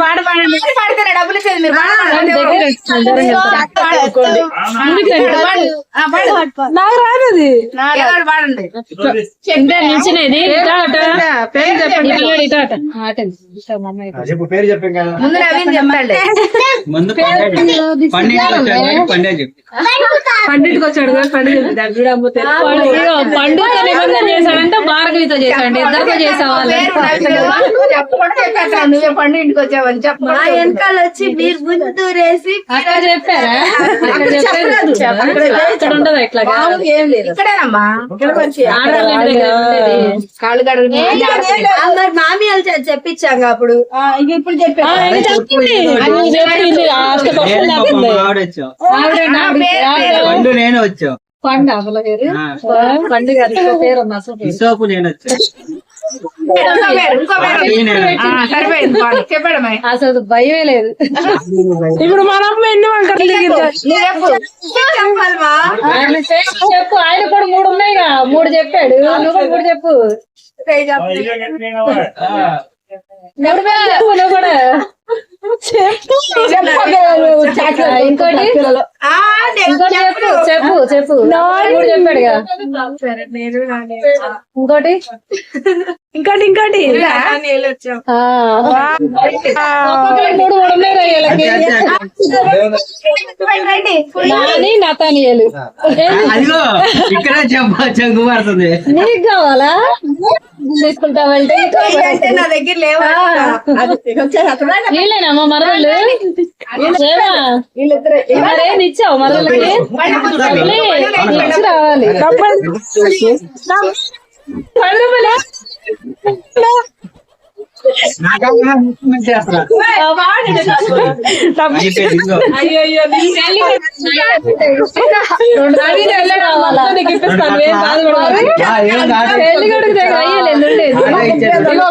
పాట పాడండి. పాడితేనే డబ్బులు ఇచ్చేది మీరు. నాకు పాడండి. నిల్చునేది. పేరు చెప్పండి. ముందు నవీన్ చెప్పండి. ముందు పండింటికి వచ్చాడు పండుగ నిబంధన చేశాడంటే భార్గవితో ఇద్దరితో చేసేవాళ్ళు నువ్వు పండు ఇంటికి వచ్చావని చెప్పు వెనకాల వచ్చి మీరు ముందు దూరేసి అక్కడ చెప్పారా అక్కడ ఇక్కడ ఉండదు ఇట్లాగా ఏం లేదు ఇక్కడేనమ్మా ఉండేది. కాళ్ళు కడుగు మరి మామి వాళ్ళు చెప్పించాం అప్పుడు ఇప్పుడు నేను వచ్చావు పండు అసలు పేరు ఆ. పండు గారు ఇంకో పేరు ఉంది అసలు. ఇసోపు నేను భయమే లేదు ఇప్పుడు మన ఎన్ని చెప్పు ఆయన కూడా మూడు మూడు చెప్పాడు. నువ్వు కూడా మూడు చెప్పు. నువ్వు కూడా ఇంకోటి? ఇంకోటి చెప్పు చెప్పు. చెప్పు మూడు చెప్పాడుగా. ఇంకోటి? ఇంకోటి ఇంకోటి. మూడు మూడు ఉన్నాయి రా వీళ్ళకి నాని నతానియలు. అదిగో ఇక్కడ చెంగు పడుతుంది. నీకు కావాలా? తీసుకుంటావంటే అంటే నా దగ్గర లేవా? వీళ్ళేనమ్మా మరదలు? మరేం ఇచ్చావు మరదలకి? ఇచ్చి రావాలి. పది రూపాయలు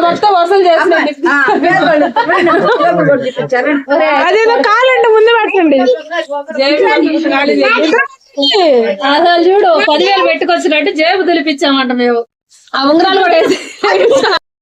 మొత్తం వసూలు చేస్తున్నాను అదేదో కాలండి ముందు పట్టండి అసలు చూడు పదివేలు పెట్టుకొచ్చినట్టు జేబు దులిపించామంట మేము. ఆ ఉంగరాలు కూడా